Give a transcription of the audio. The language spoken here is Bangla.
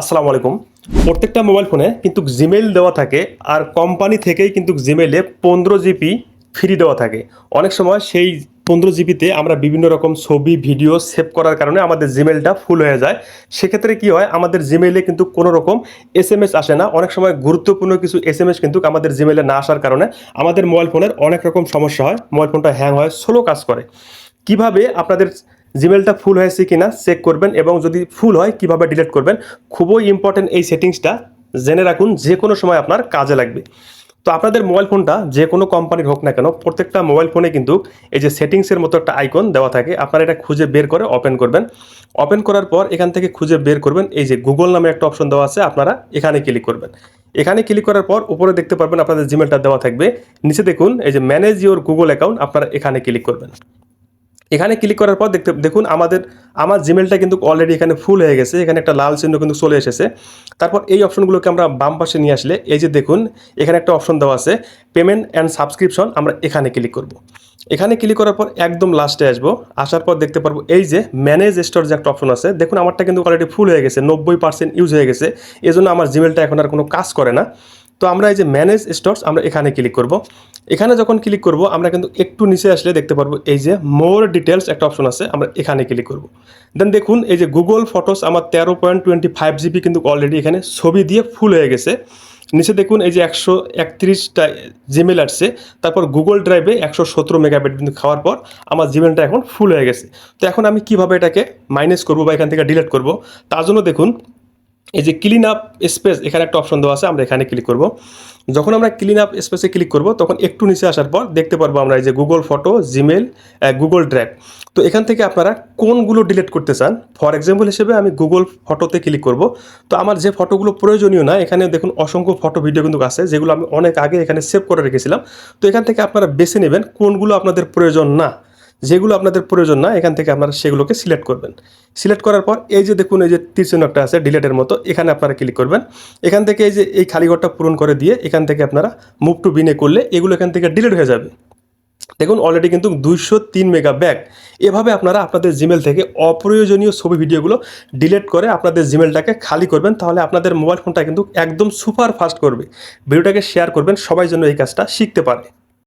আসসালামু আলাইকুম। প্রত্যেকটা মোবাইল ফোনে কিন্তু জিমেইল দেওয়া থাকে আর কোম্পানি থেকেই কিন্তু জিমেইলে পনেরো জিবি ফ্রি দেওয়া থাকে। অনেক সময় সেই পনেরো জিবিতে আমরা বিভিন্ন রকম ছবি ভিডিও সেভ করার কারণে আমাদের জিমেলটা ফুল হয়ে যায়। সেক্ষেত্রে কি হয়, আমাদের জিমেইলে কিন্তু কোনো রকম এস এম এস আসে না। অনেক সময় গুরুত্বপূর্ণ কিছু এস এম এস কিন্তু আমাদের জিমেইলে না আসার কারণে আমাদের মোবাইল ফোনের অনেক রকম সমস্যা হয়। মোবাইল ফোনটা হ্যাং হয় স্লো কাজ করে। কীভাবে আপনাদের জিমেলটা ফুল হয়েছে কিনা চেক করবেন এবং যদি ফুল হয়, কীভাবে ডিলিট করবেন? খুবই ইম্পর্টেন্ট এই সেটিংসটা জেনে রাখুন, যে কোনো সময় আপনার কাজে লাগবে। তো আপনাদের মোবাইল ফোনটা যে কোনো কোম্পানির হোক না কেন, প্রত্যেকটা মোবাইল ফোনে কিন্তু এই যে সেটিংসের মতো একটা আইকন দেওয়া থাকে, আপনারা এটা খুঁজে বের করে ওপেন করবেন। ওপেন করার পর এখান থেকে খুঁজে বের করবেন, এই যে গুগল নামে একটা অপশন দেওয়া আছে, আপনারা এখানে ক্লিক করবেন। এখানে ক্লিক করার পর উপরে দেখতে পারবেন, আপনাদের জিমেলটা দেওয়া থাকবে। নিচে দেখুন, এই যে ম্যানেজ ইওর গুগল অ্যাকাউন্ট আপনারা এখানে ক্লিক করবেন। এখানে ক্লিক করার পর দেখতে দেখুন আমাদের আমার জিমেলটা কিন্তু অলরেডি এখানে ফুল হয়ে গেছে। এখানে একটা লাল চিহ্ন কিন্তু চলে এসেছে। তারপর এই অপশনগুলোকে আমরা বাম পাশে নিয়ে আসলে, এই যে দেখুন, এখানে একটা অপশন দেওয়া আছে পেমেন্ট অ্যান্ড সাবস্ক্রিপশন আমরা এখানে ক্লিক করব। এখানে ক্লিক করার পর একদম লাস্টে আসব। আসার পর দেখতে পারব, এই যে ম্যানেজ স্টোর যে একটা অপশন আছে, দেখুন আমারটা কিন্তু অলরেডি ফুল হয়ে গেছে, নব্বই পার্সেন্ট ইউজ হয়ে গেছে। এজন্য আমার জিমেলটা এখন আর কোনো কাজ করে না। তো আমরা এই যে ম্যানেজ স্টকস আমরা এখানে ক্লিক করব। এখানে যখন ক্লিক করব, আমরা কিন্তু একটু নিচে আসলে দেখতে পারব এই যে মোর ডিটেলস একটা অপশন আছে, আমরা এখানে ক্লিক করব। দেন দেখুন, এই যে গুগল ফটোস আমার তেরো পয়েন্ট টোয়েন্টি ফাইভ জিবি কিন্তু অলরেডি এখানে ছবি দিয়ে ফুল হয়ে গেছে। নিচে দেখুন, এই যে একশো একত্রিশটা জিমেল আসছে। তারপর গুগল ড্রাইভে একশো সতেরো মেগাবাইট কিন্তু খাওয়ার পর আমার জিমেলটা এখন ফুল হয়ে গেছে। তো এখন আমি কীভাবে এটাকে মাইনাস করব বা এখান থেকে ডিলিট করব? তার জন্য দেখুন এই যে ক্লিন আপ স্পেস এখানে একটা অপশন দেওয়া আছে, আমরা এখানে ক্লিক করব। যখন আমরা ক্লিন আপ স্পেসে ক্লিক করব, তখন একটু নিচে আসার পর দেখতে পারব আমরা এই যে Google photo Gmail Google drive তো এখান থেকে আপনারা কোনগুলো ডিলিট করতে চান ফর এক্সাম্পল হিসেবে আমি গুগল ফটোতে ক্লিক করব। তো আমার যে ফটোগুলো প্রয়োজনীয় না এখানে দেখুন অসংখ্য ফটো ভিডিও কিন্তু আছে, যেগুলো আমি অনেক আগে এখানে সেভ করে রেখেছিলাম। তো এখান থেকে আপনারা বেছে নেবেন কোনগুলো আপনাদের প্রয়োজন না। যেগুলো আপনাদের প্রয়োজন না, এখান থেকে আপনারা সেগুলোকে সিলেক্ট করবেন। সিলেক্ট করার পর এই যে দেখুন, এই যে তীরচিহ্ন একটা আছে ডিলেটের মতো, এখানে আপনারা ক্লিক করবেন। এখান থেকে এই যে, এই খালি ঘরটা পূরণ করে দিয়ে এখান থেকে আপনারা মুভ টু বিনে করলে এগুলো এখান থেকে ডিলিট হয়ে যাবে। দেখুন অলরেডি কিন্তু দুইশো তিন মেগা ব্যাগ এভাবে আপনারা আপনাদের জিমেল থেকে অপ্রয়োজনীয় ছবি ভিডিওগুলো ডিলেট করে আপনাদের জিমেলটাকে খালি করবেন, তাহলে আপনাদের মোবাইল ফোনটা কিন্তু একদম সুপার ফাস্ট করবে। ভিডিওটাকে শেয়ার করবেন, সবাই জন্য এই কাজটা শিখতে পারে।